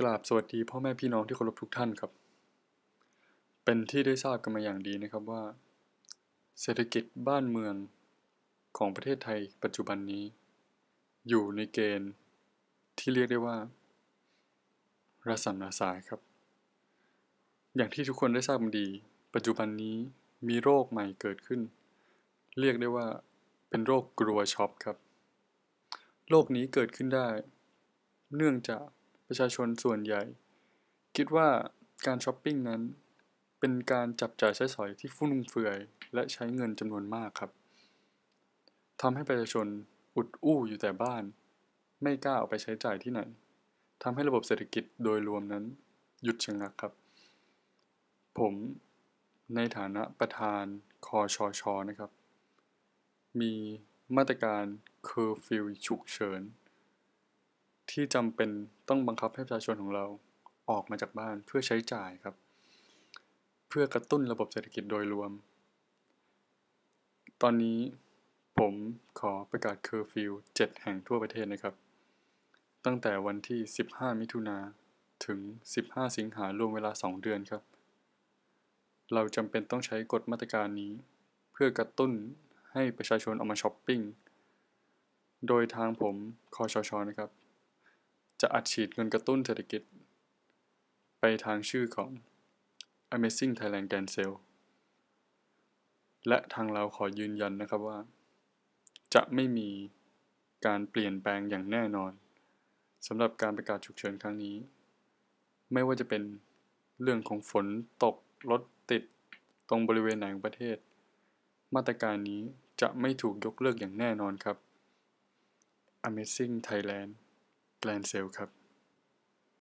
กราบสวัสดีพ่อแม่พี่น้องที่เคารพทุกท่านครับ เป็นที่ได้ทราบกันมาอย่างดีนะครับว่า เศรษฐกิจบ้านเมืองของประเทศไทยปัจจุบันนี้ อยู่ในเกณฑ์ที่เรียกได้ว่าระสำระสายครับ อย่างที่ทุกคนได้ทราบกันดี ปัจจุบันนี้มีโรคใหม่เกิดขึ้น เรียกได้ว่าเป็นโรคกลัวช็อปครับ โรคนี้เกิดขึ้นได้ เนื่องจาก ประชาชนส่วนใหญ่ คิดว่าการช้อปปิ้งนั้นเป็นการจับจ่ายใช้สอยที่ฟุ่มเฟือย และใช้เงินจำนวนมากครับทำให้ประชาชนอุดอู้อยู่แต่บ้าน ไม่กล้าออกไปใช้จ่ายที่ไหนทำให้ระบบเศรษฐกิจโดยรวมนั้น หยุดชะงักครับ ผมในฐานะประธานคอชอชอนะครับ มีมาตรการเคอร์ฟิวฉุกเฉิน ที่จำเป็นต้องบังคับให้ประชาชนของเราออกมาจากบ้านเพื่อใช้จ่ายครับ เพื่อกระตุ้นระบบเศรษฐกิจโดยรวม ตอนนี้ผมขอประกาศเคอร์ฟิว 7 แห่งทั่วประเทศนะครับ ตั้งแต่วันที่ 15 มิถุนาถึง 15 สิงหารวมเวลา 2 เดือนครับ เราจำเป็นต้องใช้กฎมาตรการนี้ เพื่อกระตุ้นให้ประชาชนออกมาช้อปปิ้ง โดยทางผมคอชชนะครับ จะอัดฉีดเงินกระตุ้นเศรษฐกิจ ไปทางชื่อของ Amazing Thailand Grand Sale และทางเราขอยืนยันนะครับว่า จะไม่มีการเปลี่ยนแปลงอย่างแน่นอนสำหรับการประกาศฉุกเฉินครั้งนี้ ไม่ว่าจะเป็นเรื่องของฝนตกรถติดตรงบริเวณไหนของประเทศ มาตรการนี้จะไม่ถูกยกเลิกอย่างแน่นอนครับ Amazing Thailand แปลนเซลครับ